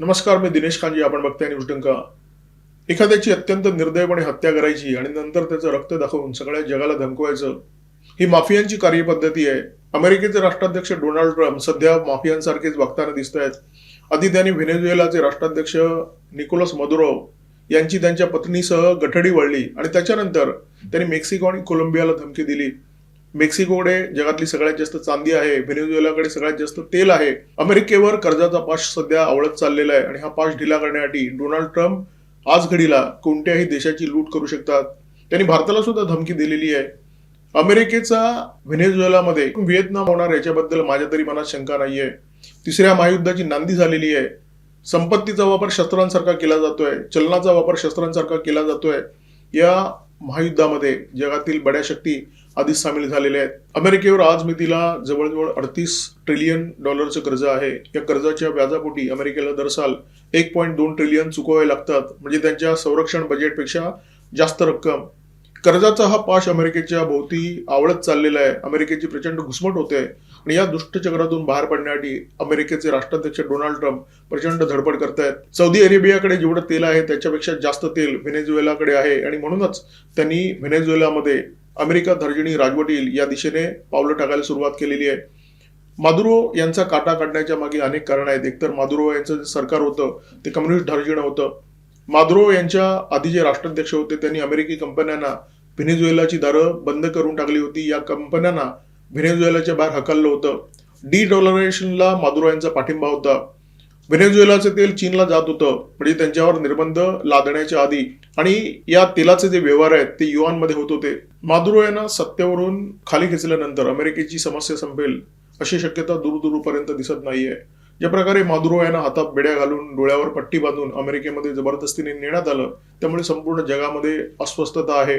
नमस्कार मी दिनेश कांजी आपण बघताय न्यूज डंका एखाद्याची अत्यंत निर्दयपणे हत्या करायची आणि नंतर त्याचं रक्त दाखवून सगळ्या जगाला धमकवायचं ही माफियांची कार्यपद्धती आहे. अमेरिकेचे राष्ट्राध्यक्ष डोनाल्ड ट्रम्प सध्या माफियांसारखेच वागताना दिसत आहेत आधी त्यांनी व्हेनेझुएलाचे राष्ट्राध्यक्ष निकोलस मदुरो यांची त्यांच्या पत्नीसह गठडी वळली आणि त्याच्यानंतर त्यांनी मेक्सिको आणि कोलंबियाला धमकी दिली. मेक्सिकोकडे जगातली सगळ्यात जास्त चांदी आहे व्हेनेझुएलाकडे सगळ्यात जास्त तेल आहे. अमेरिकेवर कर्जाचा पाश सध्या आवळत चाललेला आहे आणि हा पाश ढिला करण्यासाठी डोनाल्ड ट्रम्प आज घडीला कोणत्याही देशाची लूट करू शकतात. त्यांनी भारताला सुद्धा धमकी दिलेली आहे. अमेरिकेचा व्हेनेझुएलामध्ये व्हिएतनाम होणार याच्याबद्दल माझ्या तरी मनात शंका नाहीये. तिसऱ्या महायुद्धाची नांदी झालेली आहे. संपत्तीचा वापर शस्त्रांसारखा केला जातोय. चलनाचा वापर शस्त्रांसारखा केला जातोय. या महायुद्धामध्ये जगातील बड्या शक्ती आधीच सामील झालेले आहेत. अमेरिकेवर आज मितीला जवळजवळ अडतीस ट्रिलियन डॉलरचं कर्ज आहे. या कर्जाच्या व्याजापोटी अमेरिकेला दरसाल एक पॉईंट दोन ट्रिलियन चुकवावे लागतात. म्हणजे त्यांच्या संरक्षण बजेटपेक्षा जास्त रक्कम. कर्जाचा हा पाश अमेरिकेच्या भोवती आवळत चाललेला आहे. अमेरिकेची प्रचंड घुसमट होते. आणि या दुष्टचक्रातून बाहेर पडण्यासाठी अमेरिकेचे राष्ट्राध्यक्ष डोनाल्ड ट्रम्प प्रचंड धडपड करतायत. सौदी अरेबियाकडे जेवढं तेल आहे त्याच्यापेक्षा जास्त तेल व्हेनेझुएलाकडे आहे. आणि म्हणूनच त्यांनी व्हेनेझुएलामध्ये अमेरिका धर्जिणी राजवटील या दिशेने पावलं टाकायला सुरुवात केलेली आहे. मादुरो यांचा काटा काढण्याच्या मागे अनेक कारण आहेत. एकतर मादुरो यांचं जे सरकार होतं ते कम्युनिस्ट धार्जिणं होतं. मादुरो यांच्या आधी जे राष्ट्राध्यक्ष होते त्यांनी अमेरिकी कंपन्यांना व्हेनेझुएलाची दारं बंद करून टाकली होती. या कंपन्यांना व्हेनेझुएलाच्या बाहेर हकललं होतं. डी डॉलरेशनला मादुरो यांचा पाठिंबा होता. व्हेनेझुएलाचं तेल चीनला जात होतं म्हणजे त्यांच्यावर निर्बंध लादण्याच्या आधी आणि या तेलाचे जे व्यवहार आहेत ते युआनमध्ये होत होते. मादुरो यांना सत्तेवरून खाली खेचल्यानंतर अमेरिकेची समस्या संपेल अशी शक्यता दूरदूरपर्यंत दिसत नाहीये. ज्या प्रकारे मादुरो यांना हातात बेड्या घालून डोळ्यावर पट्टी बांधून अमेरिकेमध्ये जबरदस्तीने नेण्यात आलं त्यामुळे संपूर्ण जगामध्ये अस्वस्थता आहे.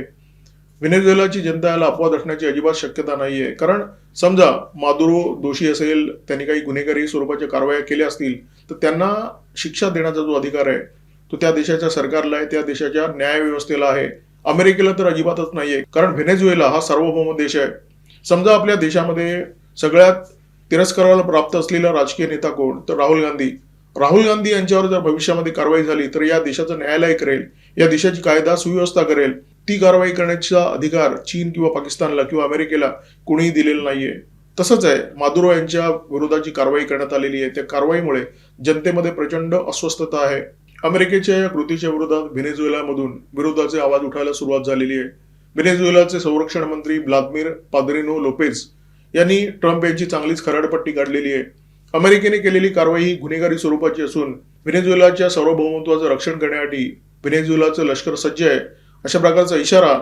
व्हेनेझुएलाची जनता याला अपवाद असण्याची अजिबात शक्यता नाहीये. कारण समजा मादुरो दोषी असेल त्यांनी काही गुन्हेगारी स्वरूपाच्या कारवाया केल्या असतील तर त्यांना शिक्षा देण्याचा जो अधिकार आहे तो त्या देशाच्या सरकारला आहे त्या देशाच्या न्याय व्यवस्थेला आहे. अमेरिकेला तर अजिबातच नाहीये. कारण व्हेनेझुएला हा सार्वभौम देश आहे. समजा आपल्या देशामध्ये सगळ्यात तिरस्काराला प्राप्त असलेला राजकीय नेता कोण? तर राहुल गांधी. राहुल गांधी यांच्यावर जर भविष्यामध्ये कारवाई झाली तर या देशाचं न्यायालय करेल या देशाची कायदा सुव्यवस्था करेल. ती कारवाई करण्याचा अधिकार चीन किंवा पाकिस्तानला किंवा अमेरिकेला कोणीही दिलेला नाहीये. तसंच आहे मादुरो यांच्या विरोधाची कारवाई करण्यात आलेली आहे. त्या कारवाईमुळे जनतेमध्ये प्रचंड अस्वस्थता आहे. अमेरिकेच्या या कृतीच्या विरोधात व्हेनेझुएलामधून विरोधाचे आवाज उठायला सुरुवात झालेली आहे. व्हेनेझुएलाचे संरक्षण मंत्री व्लादिमीर पादरिनो लोपेज यांनी ट्रम्प यांची चांगलीच खराडपट्टी काढलेली आहे. अमेरिकेने केलेली कारवाई ही गुन्हेगारी स्वरूपाची असून व्हेनेझुएलाच्या सार्वभौमत्वाचं रक्षण करण्यासाठी व्हेनेझुएलाचं लष्कर सज्ज आहे. अशा प्रकारचा इशारा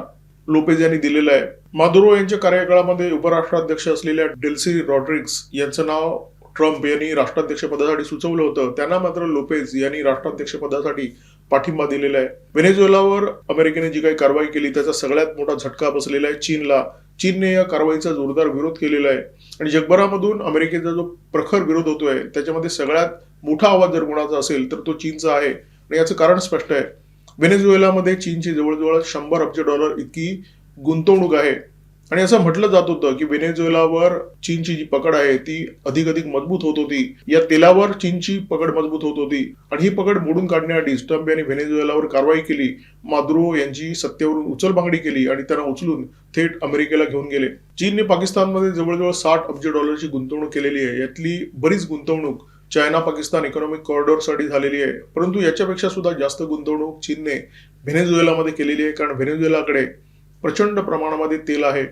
लोपेज यांनी दिलेलं आहे. मादुरो यांच्या कार्यकाळामध्ये उपराष्ट्राध्यक्ष असलेल्या डेल्सी रॉड्रिक्स यांचं नाव ट्रम्प यांनी राष्ट्राध्यक्षपदासाठी सुचवलं होतं. त्यांना मात्र लोपेज यांनी राष्ट्राध्यक्षपदासाठी पाठिंबा दिलेला आहे. व्हेनेझुएलावर अमेरिकेने जी काही कारवाई केली त्याचा सगळ्यात मोठा झटका बसलेला आहे चीनला. चीनने या कारवाईचा जोरदार विरोध केलेला आहे. आणि जगभरामधून अमेरिकेचा जो प्रखर विरोध होतोय त्याच्यामध्ये सगळ्यात मोठा आवाज जर कोणाचा असेल तर तो चीनचा आहे. आणि याचं कारण स्पष्ट आहे. व्हेनेझुएलामध्ये चीनची जवळजवळ शंभर अब्ज डॉलर इतकी गुंतवणूक आहे. आणि असं म्हटलं जात होतं की व्हेनेझुएलावर चीनची जी पकड आहे ती अधिक अधिक मजबूत होत होती. या तेलावर चीनची पकड मजबूत होत होती. आणि ही पकड मोडून काढण्यासाठी ट्रम्प यांनी व्हेनेझुएलावर कारवाई केली. माद्रो यांची सत्तेवरून उचलबांगडी केली आणि त्यांना उचलून थेट अमेरिकेला घेऊन गेले. चीनने पाकिस्तानमध्ये जवळजवळ साठ अब्ज डॉलरची गुंतवणूक केलेली आहे. यातली बरीच गुंतवणूक चायना पाकिस्तान इकॉनॉमिक कॉरिडॉरसाठी झालेली आहे. परंतु याच्यापेक्षा सुद्धा जास्त गुंतवणूक चीनने व्हेनेझुएलामध्ये केलेली आहे कारण व्हेनेझुएलाकडे प्रचंड प्रमाणामध्ये तेल आहे.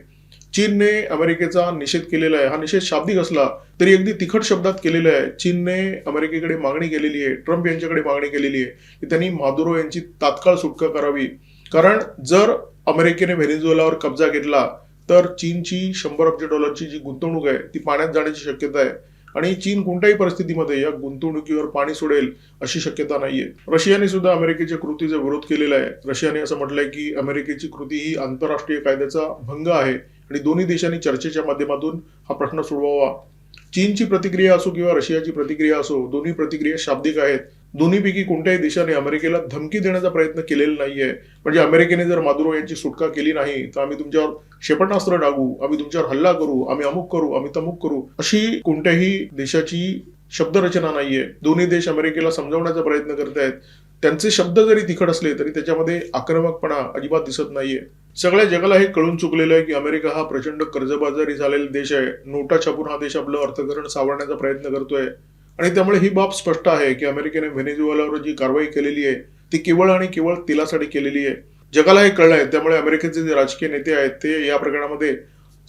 चीनने अमेरिकेचा निषेध केलेला आहे. हा निषेध शाब्दिक असला तरी अगदी तिखट शब्दात केलेला आहे. चीनने अमेरिकेकडे मागणी केलेली आहे. ट्रम्प यांच्याकडे मागणी केलेली आहे की त्यांनी मादुरो यांची तात्काळ सुटका करावी. कारण जर अमेरिकेने व्हेनेझुएलावर कब्जा घेतला तर चीनची शंभर अब्ज डॉलरची जी गुंतवणूक आहे ती पाण्यात जाण्याची शक्यता आहे. आणि चीन कोणत्याही परिस्थितीमध्ये या गुंतवणुकीवर पाणी सोडेल अशी शक्यता नाहीये. रशियाने सुद्धा अमेरिकेच्या कृतीचा विरोध केलेला आहे. रशियाने असं म्हटलंय की अमेरिकेची कृती ही आंतरराष्ट्रीय कायद्याचा भंग आहे आणि दोन्ही देशांनी चर्चेच्या माध्यमातून हा प्रश्न सोडवावा. चीनची प्रतिक्रिया असो किंवा रशियाची प्रतिक्रिया असो दोन्ही प्रतिक्रिया शाब्दिक आहेत. दोन्हीपैकी कोणत्याही देशाने अमेरिकेला धमकी देण्याचा प्रयत्न केलेला नाहीये. म्हणजे अमेरिकेने जर मादुरो यांची सुटका केली नाही तर आम्ही तुमच्यावर क्षेपणास्त्र डागू आम्ही तुमच्यावर हल्ला करू आम्ही अमुक करू आम्ही तमुक करू अशी कोणत्याही देशाची शब्दरचना नाहीये. दोन्ही देश अमेरिकेला समजावण्याचा प्रयत्न करत आहेत. त्यांचे शब्द जरी तिखट असले तरी त्याच्यामध्ये आक्रमकपणा अजिबात दिसत नाहीये. सगळ्या जगाला हे कळून चुकलेलं आहे की अमेरिका हा प्रचंड कर्जबाजारी झालेला देश आहे. नोटा छापून हा देश आपलं अर्थकरण सावरण्याचा प्रयत्न करतोय. आणि त्यामुळे ही बाब स्पष्ट आहे की अमेरिकेने व्हेनेझुएलावर जी कारवाई केलेली आहे ती केवळ आणि केवळ तेलासाठी केलेली आहे. जगाला हे कळलं आहे त्यामुळे अमेरिकेचे जे राजकीय नेते आहेत ते या प्रकरणामध्ये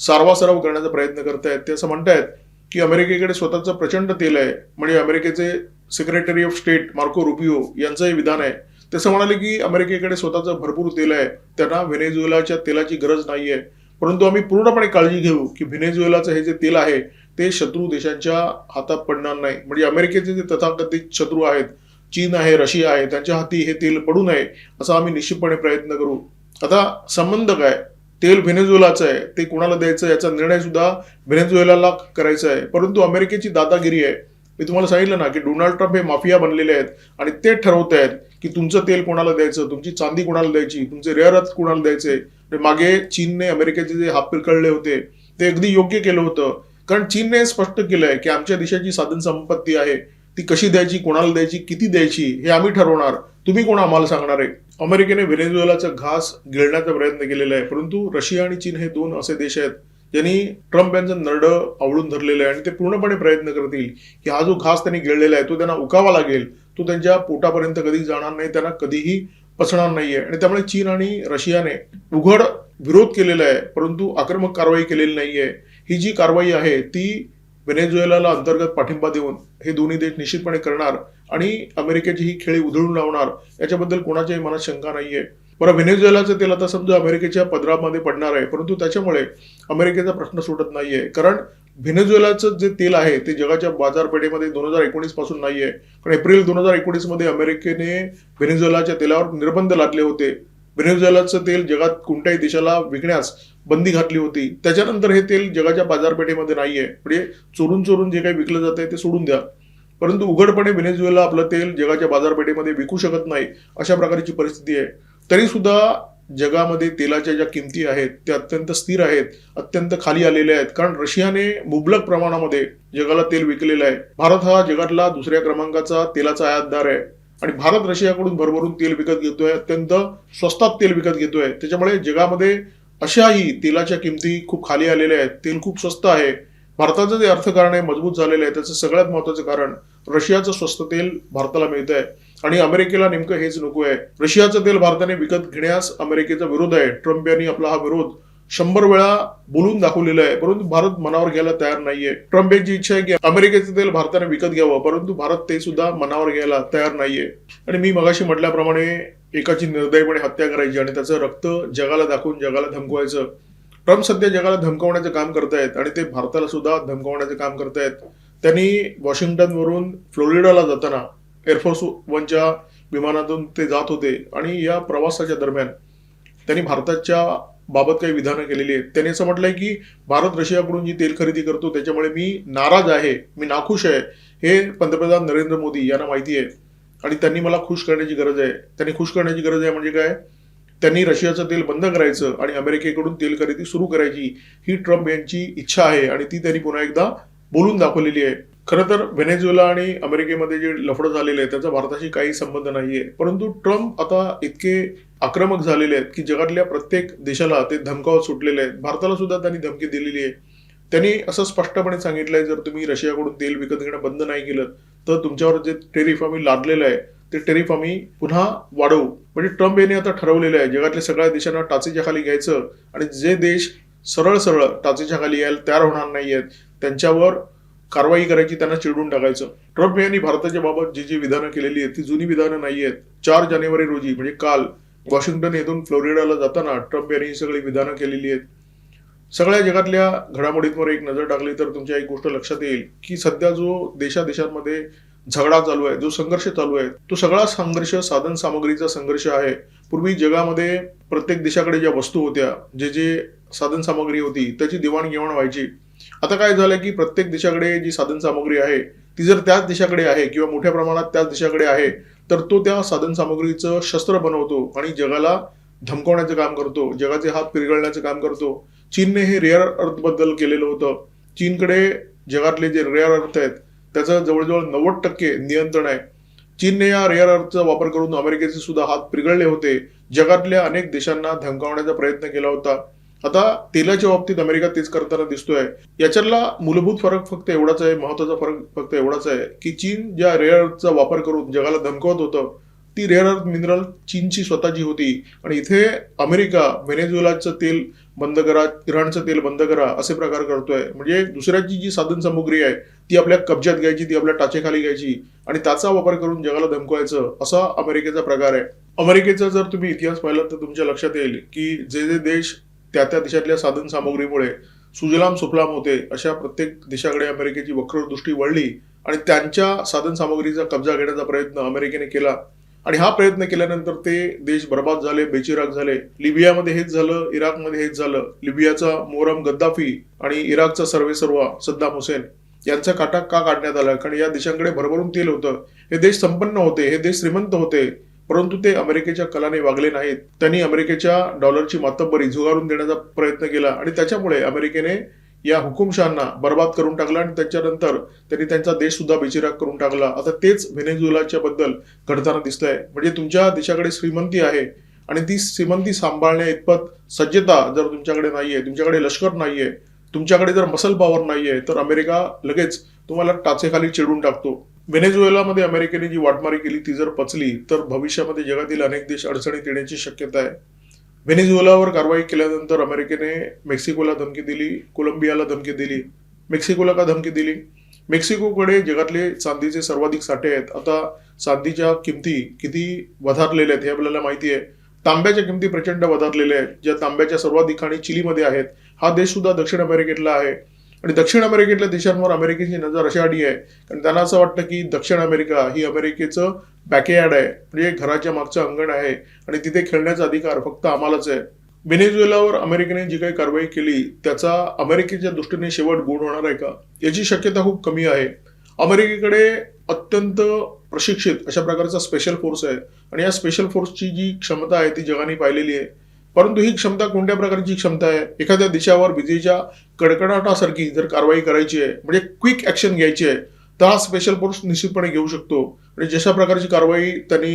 सारवासारव करण्याचा प्रयत्न करत आहेत ते असं म्हणतायत की अमेरिकेकडे स्वतःचं प्रचंड तेल आहे म्हणजे अमेरिकेचे secretary of state Marco Rubio यांचंही विधान आहे. तसं म्हणाले की अमेरिकेकडे स्वतःचं भरपूर तेल आहे त्यांना व्हेनेझुएलाच्या तेलाची गरज नाही आहे परंतु आम्ही पूर्णपणे काळजी घेऊ की व्हेनेझुएलाचं हे जे तेल आहे ते शत्रू देशांच्या हातात पडणार नाही. म्हणजे अमेरिकेचे जे तथाकथित शत्रू आहेत चीन आहे रशिया आहे त्यांच्या हाती हे तेल पडू नये असा आम्ही निश्चितपणे प्रयत्न करू. आता संबंध काय? तेल व्हेनेझुएलाचं आहे ते कोणाला द्यायचं याचा निर्णय सुद्धा व्हेनेझुएलाला करायचा आहे. परंतु अमेरिकेची दादागिरी आहे. मी तुम्हाला सांगितलं ना की डोनाल्ड ट्रम्प हे माफिया बनलेले आहेत आणि ते ठरवत आहेत की तुमचं तेल कोणाला द्यायचं तुमची चांदी कोणाला द्यायची तुमचे रेअर अर्थ कोणाला द्यायचे. म्हणजे मागे चीनने अमेरिकेचे जे हात पिरकळले होते ते अगदी योग्य केलं होतं. कारण चीनने स्पष्ट केलंय की आमच्या देशाची साधन संपत्ती आहे ती कशी द्यायची कोणाला द्यायची किती द्यायची हे आम्ही ठरवणार. तुम्ही कोण आम्हाला सांगणार आहे? अमेरिकेने व्हेनेझुएलाचा घास गिळण्याचा प्रयत्न केलेला आहे परंतु रशिया आणि चीन हे दोन असे देश आहेत ज्यांनी ट्रम्प यांचं नरडं आवडून धरलेलं आहे आणि ते पूर्णपणे प्रयत्न करतील की हा जो घास त्यांनी गिळलेला आहे तो त्यांना उकावा लागेल तो त्यांच्या पोटापर्यंत कधी जाणार नाही त्यांना कधीही पचणार नाहीये. आणि त्यामुळे चीन आणि रशियाने उघड विरोध केलेला आहे परंतु आक्रमक कारवाई केलेली नाहीये. ही जी कारवाई आहे ती व्हेनेझुएलाला अंतर्गत पाठिंबा देऊन हे दोन्ही देश निश्चितपणे करणार आणि अमेरिकेची ही खेळी उधळून लावणार याच्याबद्दल कोणाच्याही मनात शंका नाहीये. बरं व्हेनेझुएलाचं तेल आता समजा अमेरिकेच्या पदरामध्ये पडणार आहे परंतु त्याच्यामुळे अमेरिकेचा प्रश्न सुटत नाहीये. कारण व्हेनेझुएलाचं जे तेल आहे ते जगाच्या बाजारपेठेमध्ये दोन हजार एकोणीसपासून नाहीये. कारण एप्रिल दोन हजार एकोणीसमध्ये अमेरिकेने व्हेनेझुएलाच्या तेलावर निर्बंध लादले होते. व्हेनेझुएलाचं तेल जगात कोणत्याही देशाला विकण्यास बंदी घातली होती. त्याच्यानंतर हे तेल जगाच्या बाजारपेठेमध्ये नाहीये. म्हणजे चोरून चोरून जे काही विकलं जात आहे ते सोडून द्या. परंतु उघडपणे व्हेनेझुएला आपलं तेल जगाच्या बाजारपेठेमध्ये विकू शकत नाही अशा प्रकारची परिस्थिती आहे. तरी सुद्धा जगामध्ये तेलाच्या ज्या किमती आहेत त्या अत्यंत स्थिर आहेत अत्यंत खाली आलेल्या आहेत. कारण रशियाने मुबलक प्रमाणामध्ये जगाला तेल विकलेलं आहे. भारत हा जगातला दुसऱ्या क्रमांकाचा तेलाचा आयातदार आहे. आणि भारत रशियाकडून भरभरून तेल विकत घेतोय अत्यंत स्वस्तात तेल विकत घेतोय. त्याच्यामुळे जगामध्ये अशाही तेलाच्या किमती खूप खाली आलेल्या आहेत. तेल खूप स्वस्त आहे. भारताचं जे अर्थकारण आहे मजबूत झालेलं आहे त्याचं सगळ्यात महत्वाचं कारण रशियाचं स्वस्त तेल भारताला मिळत आहे. आणि अमेरिकेला नेमकं हेच नको आहे. रशियाचं तेल भारताने विकत घेण्यास अमेरिकेचा विरोध आहे. ट्रम्प यांनी आपला हा विरोध शंभर वेळा बोलून दाखवलेला आहे. परंतु भारत मनावर घ्यायला तयार नाहीये. ट्रम्प यांची इच्छा आहे की अमेरिकेचं तेल भारताने विकत घ्यावं परंतु भारत ते सुद्धा मनावर घ्यायला तयार नाहीये. आणि मी मगाशी म्हटल्याप्रमाणे एकाची निर्दयपणे हत्या करायची आणि त्याचं रक्त जगाला दाखवून जगाला धमकवायचं. ट्रम्प सध्या जगाला धमकवण्याचं काम करतायत आणि ते भारताला सुद्धा धमकावण्याचं काम करतायत. त्यांनी वॉशिंग्टनवरून फ्लोरिडाला जाताना एअरफोर्स वनच्या विमानातून ते जात होते आणि या प्रवासाच्या दरम्यान त्यांनी भारताच्या बाबत काही विधानं केलेली आहेत. त्यांनी असं म्हटलंय की भारत रशियाकडून जी तेल खरेदी करतो त्याच्यामुळे मी नाराज आहे मी नाखुश आहे हे पंतप्रधान नरेंद्र मोदी यांना माहिती आहे. आणि त्यांनी मला खुश करण्याची गरज आहे. त्यांनी खुश करण्याची गरज आहे म्हणजे काय? त्यांनी रशियाचं तेल बंद करायचं आणि अमेरिकेकडून तेल खरेदी सुरू करायची ही ट्रम्प यांची इच्छा आहे आणि ती त्यांनी पुन्हा एकदा बोलून दाखवलेली आहे. खरं तर व्हेनेझुएला आणि अमेरिकेमध्ये जे लफडं झालेलं आहे त्याचा भारताशी काही संबंध नाहीये. परंतु ट्रम्प आता इतके आक्रमक झालेले आहेत की जगातल्या प्रत्येक देशाला ते धमकावत सुटलेले आहेत. भारताला सुद्धा त्यांनी धमकी दिलेली आहे. त्यांनी असं स्पष्टपणे सांगितलंय जर तुम्ही रशियाकडून तेल विकत घेणं बंद नाही केलं तर तुमच्यावर जे टेरिफ आम्ही लादलेलं आहे ते टेरिफ आम्ही पुन्हा वाढवू. म्हणजे ट्रम्प यांनी आता ठरवलेलं आहे जगातल्या सगळ्या देशांना टाचेच्या खाली घ्यायचं आणि जे देश सरळ सरळ टाचेच्या खाली यायला तयार होणार नाही आहेत त्यांच्यावर कारवाई करायची त्यांना चिडून टाकायचं. ट्रम्प यांनी भारताच्या बाबत जी जी विधानं केलेली आहेत ती जुनी विधानं नाही आहेत. चार जानेवारी रोजी म्हणजे काल वॉशिंग्टन येथून फ्लोरिडाला जाताना ट्रम्प यांनी ही सगळी विधानं केलेली आहेत. सगळ्या जगातल्या घडामोडींवर एक नजर टाकली तर तुमच्या एक गोष्ट लक्षात येईल की सध्या जो देशादेशांमध्ये झगडा चालू आहे जो संघर्ष चालू आहे तो सगळा संघर्ष साधन सामग्रीचा संघर्ष आहे. पूर्वी जगामध्ये प्रत्येक देशाकडे ज्या वस्तू होत्या जे जे साधन सामग्री होती त्याची देवाणघेवाण व्हायची. आता काय झालं की प्रत्येक देशाकडे जी साधन सामग्री आहे ती जर त्याच देशाकडे आहे किंवा मोठ्या प्रमाणात त्याच देशाकडे आहे तर तो त्या साधन सामग्रीचं शस्त्र बनवतो आणि जगाला धमकवण्याचं काम करतो जगाचे हात पिरगळण्याचं काम करतो. चीनने हे रेअर अर्थबद्दल केलेलं होतं. चीनकडे जगातले जे रेअर अर्थ आहेत त्याचं जवळजवळ नव्वद टक्के नियंत्रण आहे. चीनने या रेअर अर्थचा वापर करून अमेरिकेचे सुद्धा हात पिघळले होते. जगातल्या अनेक देशांना धमकावण्याचा प्रयत्न केला होता. आता तेलाच्या बाबतीत अमेरिका तेच करताना दिसतोय. याच्यातला मूलभूत फरक फक्त एवढाच आहे महत्त्वाचा फरक फक्त एवढाच आहे की चीन ज्या रेअर अर्थचा वापर करून जगाला धमकवत होतं ती रेअर अर्थ मिनरल चीनची स्वतःची होती. आणि इथे अमेरिका व्हेनेझुएलाचं तेल बंद करा इराणचं तेल बंद करा असे प्रकार करतोय. म्हणजे दुसऱ्याची जी साधन सामुग्री आहे ती आपल्या कब्जात घ्यायची ती आपल्या टाचेखाली घ्यायची. आणि त्याचा वापर करून जगाला धमकवायचं असा अमेरिकेचा प्रकार आहे. अमेरिकेचा जर तुम्ही इतिहास पाहिला तर तुमच्या लक्षात येईल की जे जे देश त्या त्या देशातल्या साधन सामुग्रीमुळे सुजलाम सुफलाम होते अशा प्रत्येक देशाकडे अमेरिकेची वक्रदृष्टी वळली. आणि त्यांच्या साधन सामुग्रीचा कब्जा घेण्याचा प्रयत्न अमेरिकेने केला. आणि हा प्रयत्न केल्यानंतर ते देश बर्बाद झाले बेचिराग झाले. लिबियामध्ये हेच झालं इराकमध्ये हेच झालं. लिबियाचा मोरम गद्दाफी आणि इराकचा सर्वे सर्वा सद्दाम हुसेन यांचा काटा का काढण्यात आला? कारण या देशांकडे भरभरून तेल होतं. हे देश संपन्न होते हे देश श्रीमंत होते परंतु ते अमेरिकेच्या कलाने वागले नाहीत. त्यांनी अमेरिकेच्या डॉलरची मातब्बरी झुगारून देण्याचा प्रयत्न केला आणि त्याच्यामुळे अमेरिकेने या हुकुमशहांना बर्बाद करून टाकला आणि त्याच्यानंतर त्यांनी त्यांचा देश सुद्धा बेचिराग करून टाकला. आता तेच व्हेनेझुएलाच्या बद्दल घडताना दिसतंय. म्हणजे तुमच्या देशाकडे श्रीमंती आहे आणि ती श्रीमंती सांभाळण्या इतपत सज्जता जर तुमच्याकडे नाहीये तुमच्याकडे लष्कर नाहीये तुमच्याकडे जर मसल पॉवर नाहीये तर अमेरिका लगेच तुम्हाला टाचेखाली चिडून टाकतो. व्हेनेझुएलामध्ये अमेरिकेने जी वाटमारी केली ती जर पचली तर भविष्यामध्ये जगातील अनेक देश अडचणीत येण्याची शक्यता आहे. व्हेनेझुएलावर कारवाई केल्यानंतर अमेरिकेने मेक्सिकोला धमकी दिली कोलंबियाला धमकी दिली मेक्सिकोला का धमकी दिली? मेक्सिकोकडे जगातले चांदीचे सर्वाधिक साठे आहेत. आता चांदीच्या किमती किती वधारलेल्या आहेत हे आपल्याला माहिती आहे. तांब्याच्या किमती प्रचंड वधारलेल्या आहेत. ज्या तांब्याच्या सर्वाधिक खाणी चिलीमध्ये आहेत हा देश सुद्धा दक्षिण अमेरिकेतला आहे. आणि दक्षिण अमेरिकेतल्या देशांवर अमेरिकेची नजर अशासाठी आहे. कारण त्यांना असं वाटतं की दक्षिण अमेरिका ही अमेरिकेचं बॅकयार्ड आहे. म्हणजे घराच्या मागचं अंगण आहे आणि तिथे खेळण्याचा अधिकार फक्त आम्हालाच आहे. व्हेनेझुएलावर अमेरिकेने जी काही कारवाई केली त्याचा अमेरिकेच्या दृष्टीने शेवट गुण होणार आहे का? याची शक्यता खूप कमी आहे. अमेरिकेकडे अत्यंत प्रशिक्षित अशा प्रकारचा स्पेशल फोर्स आहे. आणि या स्पेशल फोर्सची जी क्षमता आहे ती जगाने पाहिलेली आहे. परंतु ही क्षमता कोणत्या प्रकारची क्षमता आहे? एखाद्या देशावर विजेच्या कडकडाटासारखी जर कारवाई करायची आहे म्हणजे क्विक ऍक्शन घ्यायची आहे तर हा स्पेशल फोर्स निश्चितपणे घेऊ शकतो. आणि जशा प्रकारची कारवाई त्यांनी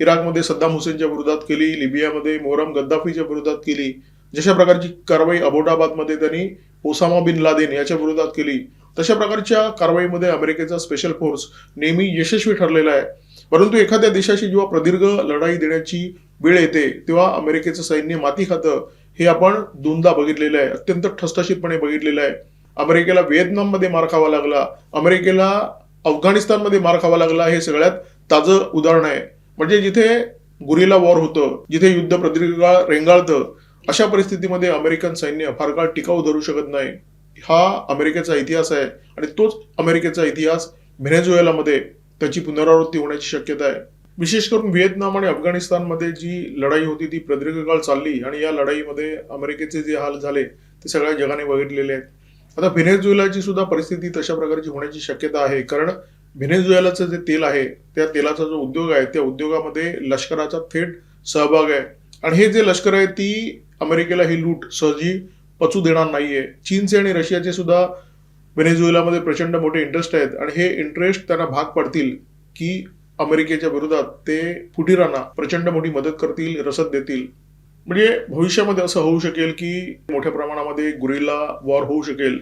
इराकमध्ये सद्दाम हुसेनच्या विरोधात केली लिबियामध्ये मोहरम गद्दाफीच्या विरोधात केली जशा प्रकारची कारवाई अबोटाबादमध्ये त्यांनी ओसामा बिन लादेन याच्या विरोधात केली तशा प्रकारच्या कारवाईमध्ये अमेरिकेचा स्पेशल फोर्स नेहमी यशस्वी ठरलेला आहे. परंतु एखाद्या देशाशी जेव्हा प्रदीर्घ लढाई देण्याची वेळ येते तेव्हा अमेरिकेचं सैन्य माती खातं हे आपण दोनदा बघितलेलं आहे अत्यंत ठसठशीतपणे बघितलेलं आहे. अमेरिकेला व्हिएतनाममध्ये मार खावा लागला अमेरिकेला अफगाणिस्तानमध्ये मार खावा लागला हे सगळ्यात ताजं उदाहरण आहे. म्हणजे जिथे गुरिला वॉर होतं जिथे युद्ध प्रदीर्घ रेंगाळतं अशा परिस्थितीमध्ये अमेरिकन सैन्य फार काळ टिकाऊ धरू शकत नाही. हा अमेरिकेचा इतिहास आहे आणि तोच अमेरिकेचा इतिहास व्हेनेझुएलामध्ये त्याची पुनरावृत्ती होण्याची शक्यता आहे. विशेष करून व्हिएतनाम आणि अफगाणिस्तानमध्ये जी लढाई होती ती प्रदीर्घ काळ चालली आणि या लढाईमध्ये अमेरिकेचे जे हाल झाले ते सगळ्या जगाने बघितलेले आहेत. आता व्हेनेझुएलाची सुद्धा परिस्थिती तशा प्रकारची होण्याची शक्यता आहे. कारण व्हेनेझुएलाचं जे तेल आहे त्या तेलाचा जो उद्योग आहे त्या उद्योगामध्ये लष्कराचा थेट सहभाग आहे. आणि हे जे लष्कर आहे ती अमेरिकेला ही लूट सहजी पचू देणार नाहीये. चीनचे आणि रशियाचे सुद्धा व्हेनेझुएलामध्ये प्रचंड मोठे इंटरेस्ट आहेत. आणि हे इंटरेस्ट त्यांना भाग पडतील की अमेरिकेच्या विरोधात ते फुटीरांना प्रचंड मोठी मदत करतील रसद देतील. म्हणजे भविष्यामध्ये असं होऊ शकेल की मोठ्या प्रमाणामध्ये गुरिल्ला वॉर होऊ शकेल.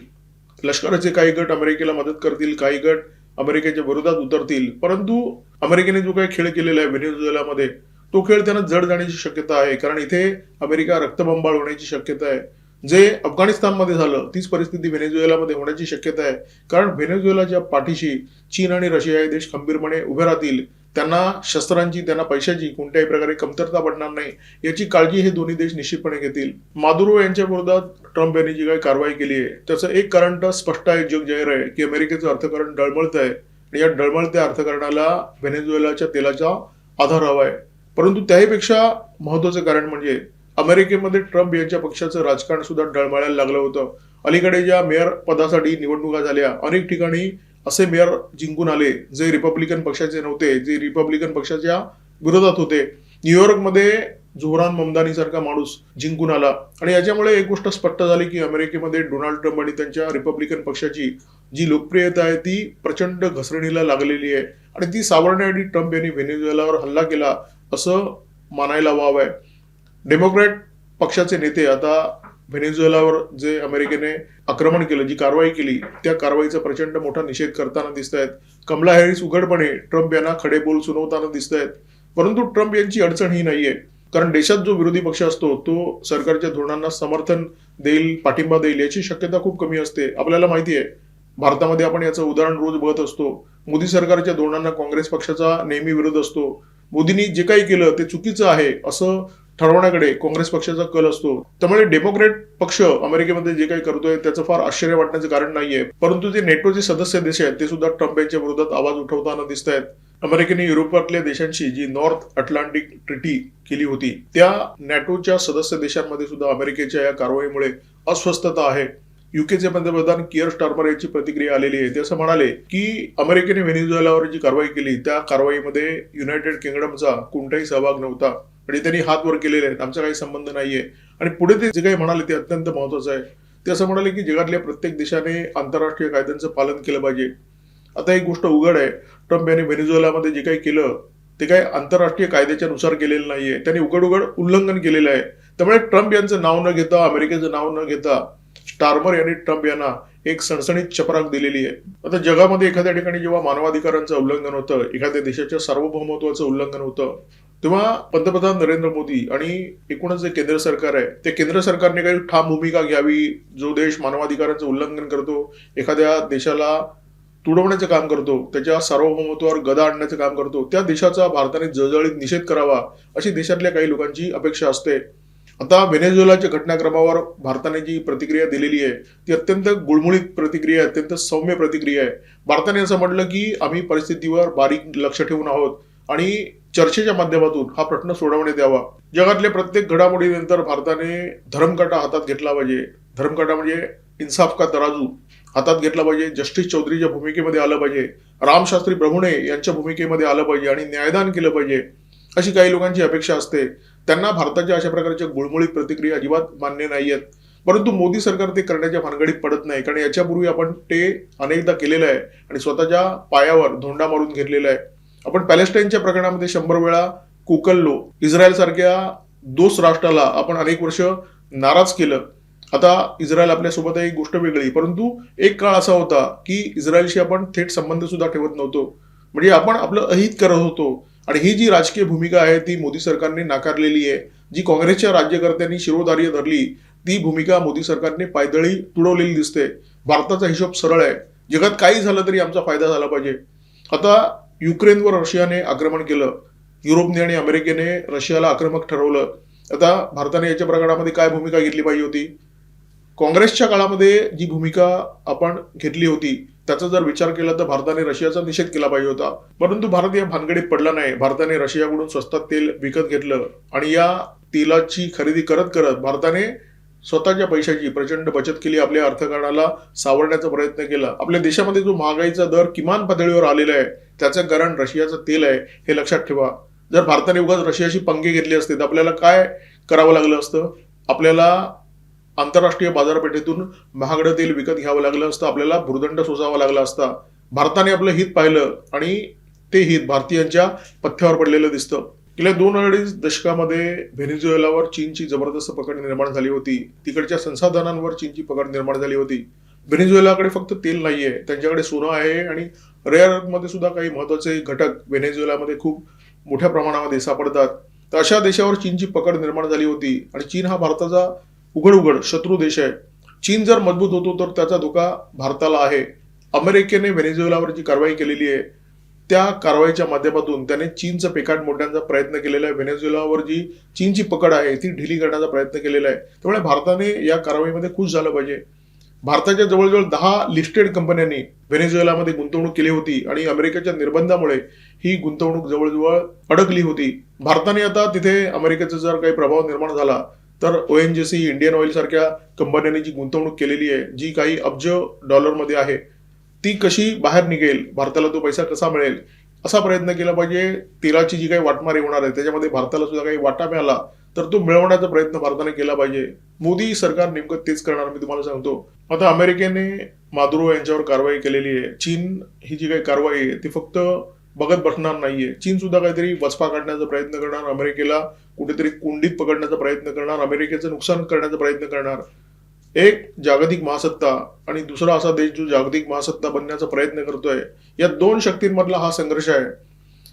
लष्कराचे काही गट अमेरिकेला मदत करतील काही गट अमेरिकेच्या विरोधात उतरतील. परंतु अमेरिकेने जो काही खेळ केलेला आहे व्हेनेझुएलामध्ये तो खेळ त्यांना जड जाण्याची शक्यता आहे. कारण इथे अमेरिका रक्तबंबाळ होण्याची शक्यता आहे. जे अफगाणिस्तानमध्ये झालं तीच परिस्थिती व्हेनेझुएलामध्ये होण्याची शक्यता आहे. कारण व्हेनेझुएलाच्या पाठीशी चीन आणि रशिया हे देश खंबीरपणे उभे राहतील त्यांना शस्त्रांची त्यांना पैशाची कोणत्याही प्रकारे कमतरता पडणार नाही याची काळजी हे दोन्ही देश निश्चितपणे घेतील. मादुरो यांच्या विरोधात ट्रम्प यांनी जी काही कारवाई केली आहे त्याचं एक कारण तर स्पष्ट आहे जग जाहीर आहे की अमेरिकेचं अर्थकारण डळमळत आहे. आणि या डळमळत्या अर्थकारणाला व्हेनेझुएलाच्या तेलाचा आधार हवा आहे. परंतु त्याहीपेक्षा महत्वाचं कारण म्हणजे अमेरिकेमध्ये ट्रम्प यांच्या पक्षाचं राजकारण सुद्धा डळमळायला लागलं होतं. अलीकडे ज्या मेयर पदासाठी निवडणुका झाल्या अनेक ठिकाणी असे मेयर जिंकून आले जे रिपब्लिकन पक्षाचे नव्हते जे रिपब्लिकन पक्षाच्या विरोधात होते. न्यूयॉर्कमध्ये जोहरान ममदानी सारखा माणूस जिंकून आला. आणि याच्यामुळे एक गोष्ट स्पष्ट झाली की अमेरिकेमध्ये डोनाल्ड ट्रम्प आणि त्यांच्या रिपब्लिकन पक्षाची जी लोकप्रियता आहे ती प्रचंड घसरणीला लागलेली आहे. आणि ती सावरण्यासाठी ट्रम्प यांनी व्हेनेझुएलावर हल्ला केला असं मानायला वाव आहे. डेमोक्रॅट पक्षाचे नेते आता व्हेनेझुएलावर जे अमेरिकेने आक्रमण केलं जी कारवाई केली त्या कारवाईचा प्रचंड मोठा निषेध करताना दिसत आहेत कमला हॅरिस उघडपणे ट्रम्प यांना खडे बोल सुनावताना दिसत आहेत परंतु ट्रम्प यांची अडचण ही नाहीये. कारण देशात जो विरोधी पक्ष असतो तो सरकारच्या धोरणांना समर्थन देईल पाठिंबा देईल याची शक्यता खूप कमी असते. आपल्याला माहिती आहे भारतामध्ये आपण याचं उदाहरण रोज बघत असतो. मोदी सरकारच्या धोरणांना काँग्रेस पक्षाचा नेहमी विरोध असतो. मोदींनी जे काही केलं ते चुकीचं आहे असं ठरवण्याकडे काँग्रेस पक्षाचा कल असतो. त्यामुळे डेमोक्रेट पक्ष अमेरिकेमध्ये जे काही करतोय त्याचं फार आश्चर्य वाटण्याचं कारण नाहीये. परंतु जे नेटोचे सदस्य देश आहेत ते सुद्धा ट्रम्प यांच्या विरोधात आवाज उठवताना दिसत आहेत अमेरिकेने युरोपातल्या देशांशी जी नॉर्थ अटलांटिक ट्रिटी केली होती त्या नॅटोच्या सदस्य देशांमध्ये सुद्धा अमेरिकेच्या या कारवाईमुळे अस्वस्थता आहे. युकेचे पंतप्रधान किअर स्टार्मर यांची प्रतिक्रिया आलेली आहे. ते असं म्हणाले की अमेरिकेने व्हेनेझुएलावर जी कारवाई केली त्या कारवाईमध्ये युनायटेड किंगडमचा कोणताही सहभाग नव्हता. आणि त्यांनी हात वर केलेले आहेत. आमचा काही संबंध नाहीये. आणि पुढे ते जे काही म्हणाले ते अत्यंत महत्वाचं आहे. ते असं म्हणाले की जगातल्या प्रत्येक देशाने आंतरराष्ट्रीय कायद्यांचं पालन केलं पाहिजे. आता एक गोष्ट उघड आहे. ट्रम्प यांनी व्हेनेझुएलामध्ये जे काही केलं ते काही आंतरराष्ट्रीय कायद्याच्या नुसार केलेलं नाहीये. त्यांनी उघड उघड उल्लंघन केलेलं आहे. त्यामुळे ट्रम्प यांचं नाव न घेता अमेरिकेचं नाव न घेता स्टार्मर यांनी ट्रम्प यांना एक सणसणीत चपराक दिलेली आहे. आता जगामध्ये एखाद्या ठिकाणी जेव्हा मानवाधिकारांचं उल्लंघन होतं एखाद्या देशाच्या सार्वभौमत्वाचं उल्लंघन होतं तेव्हा पंतप्रधान नरेंद्र मोदी आणि एकूणच जे केंद्र सरकार आहे ते केंद्र सरकारने काही ठाम भूमिका घ्यावी जो देश मानवाधिकारांचं उल्लंघन करतो एखाद्या देशाला तुडवण्याचं काम करतो त्याच्या सार्वभौमत्वावर गदा आणण्याचं काम करतो त्या देशाचा भारताने जळजळीत निषेध करावा अशी देशातल्या काही लोकांची अपेक्षा असते. आता व्हेनेझुएलाच्या घटनाक्रमावर भारताने जी प्रतिक्रिया दिलेली आहे ती अत्यंत गुळमुळीत प्रतिक्रिया आहे अत्यंत सौम्य प्रतिक्रिया आहे. भारताने असं म्हटलं की आम्ही परिस्थितीवर बारीक लक्ष ठेवून आहोत. आणि चर्चेच्या माध्यमातून हा प्रश्न सोडवण्यात यावा. जगातल्या प्रत्येक घडामोडीनंतर भारताने धर्मकाटा हातात घेतला पाहिजे. धर्मकाटा म्हणजे इन्साफ का तराजू? हातात घेतला पाहिजे. जस्टिस चौधरीच्या भूमिकेमध्ये आलं पाहिजे. रामशास्त्री प्रभुणे यांच्या भूमिकेमध्ये आलं पाहिजे आणि न्यायदान केलं पाहिजे. अशी काही लोकांची अपेक्षा असते. त्यांना भारताच्या अशा प्रकारच्या गुळमुळीत प्रतिक्रिया अजिबात मान्य नाही आहेत परंतु मोदी सरकार ते करण्याच्या भानगडीत पडत नाही. कारण याच्यापूर्वी आपण ते अनेकदा केलेलं आहे. आणि स्वतःच्या पायावर धोंडा मारून घेतलेला आहे. आपण पॅलेस्टाईनच्या प्रकरणामध्ये शंभर वेळा कुकललो इस्रायल सारख्या दोस्त राष्ट्राला आपण अनेक वर्ष नाराज केलं. आता इस्रायल आपल्यासोबत एक गोष्ट वेगळी. परंतु एक काळ असा होता की इस्रायलशी आपण थेट संबंध सुद्धा ठेवत नव्हतो. म्हणजे आपण आपलं अहित करत होतो. आणि ही जी राजकीय भूमिका आहे ती मोदी सरकारने नाकारलेली आहे. जी काँग्रेसच्या राज्यकर्त्यांनी शिरोधार्य धरली ती भूमिका मोदी सरकारने पायदळी तुडवलेली दिसते. भारताचा हिशोब सरळ आहे. जगात काही झालं तरी आमचा फायदा झाला पाहिजे. आता युक्रेनवर रशियाने आक्रमण केलं. युरोपने आणि अमेरिकेने रशियाला आक्रमक ठरवलं. आता भारताने याच्या प्रकरणामध्ये काय भूमिका घेतली पाहिजे होती? काँग्रेसच्या काळामध्ये जी भूमिका आपण घेतली होती त्याचा जर विचार केला तर भारताने रशियाचा निषेध केला पाहिजे होता. परंतु भारत या भानगडीत पडला नाही. भारताने रशियाकडून स्वस्तात तेल विकत घेतलं आणि या तेलाची खरेदी करत करत भारताने स्वतःच्या पैशाची प्रचंड बचत केली आपल्या अर्थकारणाला सावरण्याचा प्रयत्न केला. आपल्या देशामध्ये जो महागाईचा दर किमान पातळीवर आलेला आहे त्याचं कारण रशियाचं तेल आहे हे लक्षात ठेवा. जर भारताने उगाच रशियाशी पंगे घेतले असते तर आपल्याला काय करावं लागलं असतं? आपल्याला आंतरराष्ट्रीय बाजारपेठेतून महागडं तेल विकत घ्यावं लागलं असतं आपल्याला भुर्दंड सोसावा लागला असता. भारताने आपलं हित पाहिलं आणि ते हित भारतीयांच्या पथ्यावर पडलेलं दिसतं. गेल्या दोन अडीच दशकामध्ये व्हेनेझुएलावर चीनची जबरदस्त पकड निर्माण झाली होती. तिकडच्या संसाधनांवर चीनची पकड निर्माण झाली होती. व्हेनेझुएलाकडे फक्त तेल नाहीये. त्यांच्याकडे सोनं आहे आणि रेअर सुद्धा काही महत्त्वाचे घटक व्हेनेझुएलामध्ये खूप मोठ्या प्रमाणामध्ये सापडतात. तर अशा देशावर चीनची पकड निर्माण झाली होती आणि चीन हा भारताचा उघड उघड शत्रू देश आहे. चीन जर मजबूत होतो तर त्याचा धोका भारताला आहे. अमेरिकेने व्हेनेझुएलावर जी कारवाई केलेली आहे त्या कारवाईच्या माध्यमातून त्याने चीनचं पेकाट मोडण्याचा प्रयत्न केलेला आहे. व्हेनेझुएलावर जी चीनची पकड आहे ती ढिली करण्याचा प्रयत्न केलेला आहे. त्यामुळे भारताने या कारवाईमध्ये खुश झालं पाहिजे. भारताच्या जवळजवळ दहा लिस्टेड कंपन्यांनी व्हेनेझुएलामध्ये गुंतवणूक केली होती आणि अमेरिकेच्या निर्बंधामुळे ही गुंतवणूक जवळजवळ अडकली होती. भारताने आता तिथे अमेरिकेचा जर काही प्रभाव निर्माण झाला तर O N G C Indian Oil सारख्या कंपन्यांनी जी गुंतवणूक केलेली आहे जी काही अब्ज डॉलरमध्ये आहे ती कशी बाहेर निघेल भारताला तो पैसा कसा मिळेल असा प्रयत्न केला पाहिजे. तेलाची जी काही वाटमारी होणार आहे त्याच्यामध्ये भारताला सुद्धा काही वाटा मिळाला तर तो मिळवण्याचा प्रयत्न भारताने केला पाहिजे. मोदी सरकार नेमकं तेच करणार मी तुम्हाला सांगतो. आता अमेरिकेने मादुरो यांच्यावर कारवाई केलेली आहे. चीन ही जी काही कारवाई आहे ती फक्त बघत बसणार नाहीये. चीन सुद्धा काहीतरी वचपा काढण्याचा प्रयत्न करणार अमेरिकेला कुठेतरी कुंडीत पकडण्याचा प्रयत्न करणार अमेरिकेचं नुकसान करण्याचा प्रयत्न करणार. एक जागतिक महासत्ता आणि दुसरा असा देश जो जागतिक महासत्ता बनण्याचा प्रयत्न करतोय या दोन शक्तींमधला हा संघर्ष आहे.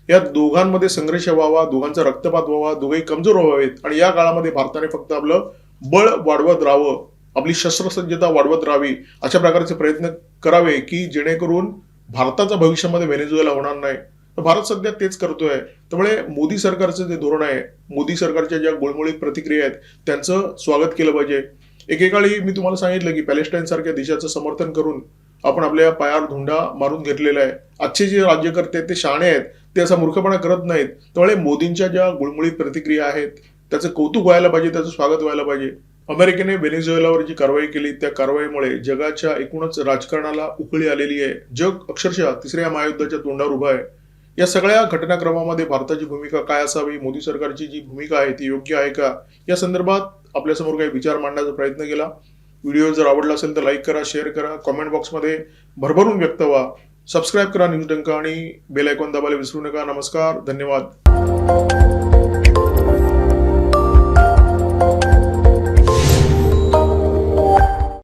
या दोघांमध्ये संघर्ष व्हावा दोघांचा रक्तपात व्हावा दोघेही कमजोर व्हावेत. आणि या काळामध्ये भारताने फक्त आपलं बळ वाढवत राहावं आपली शस्त्रसज्जता वाढवत राहावी अशा प्रकारचे प्रयत्न करावे की जेणेकरून भारताचा भविष्यामध्ये व्हेनेझुएला होणार नाही. तर भारत सध्या तेच करतोय. त्यामुळे मोदी सरकारचं जे धोरण आहे मोदी सरकारच्या ज्या गुळमुळीत प्रतिक्रिया आहेत त्यांचं स्वागत केलं पाहिजे. एकेकाळी मी तुम्हाला सांगितलं की पॅलेस्टाईन सारख्या देशाचं समर्थन करून आपण आपल्या पायावर धुंडा मारून घेतलेला आहे. आजचे जे राज्यकर्ते आहेत ते शहाणे आहेत ते असा मूर्खपणा करत नाहीत. त्यामुळे मोदींच्या ज्या गुळमुळीत प्रतिक्रिया आहेत त्याचं कौतुक व्हायला पाहिजे त्याचं स्वागत व्हायला पाहिजे. अमेरिकेने व्हेनेझुएलावर जी कारवाई केली त्या कारवाईमुळे जगाच्या एकूणच राजकारणाला उकळी आलेली आहे. जग अक्षरशः तिसऱ्या महायुद्धाच्या तोंडावर उभा आहे. या सगळ्या घटनाक्रमामध्ये भारताची भूमिका काय असावी? मोदी सरकारची जी भूमिका आहे ती योग्य आहे का? या संदर्भात आपल्यासमोर काही विचार मांडण्याचा प्रयत्न केला. व्हिडिओ जर आवडला असेल तर लाईक करा शेअर करा. कॉमेंट बॉक्समध्ये भरभरून व्यक्त व्हा. सबस्क्राईब करा न्यूज डंका आणि बेल आयकॉन दाबायला विसरू नका. नमस्कार धन्यवाद.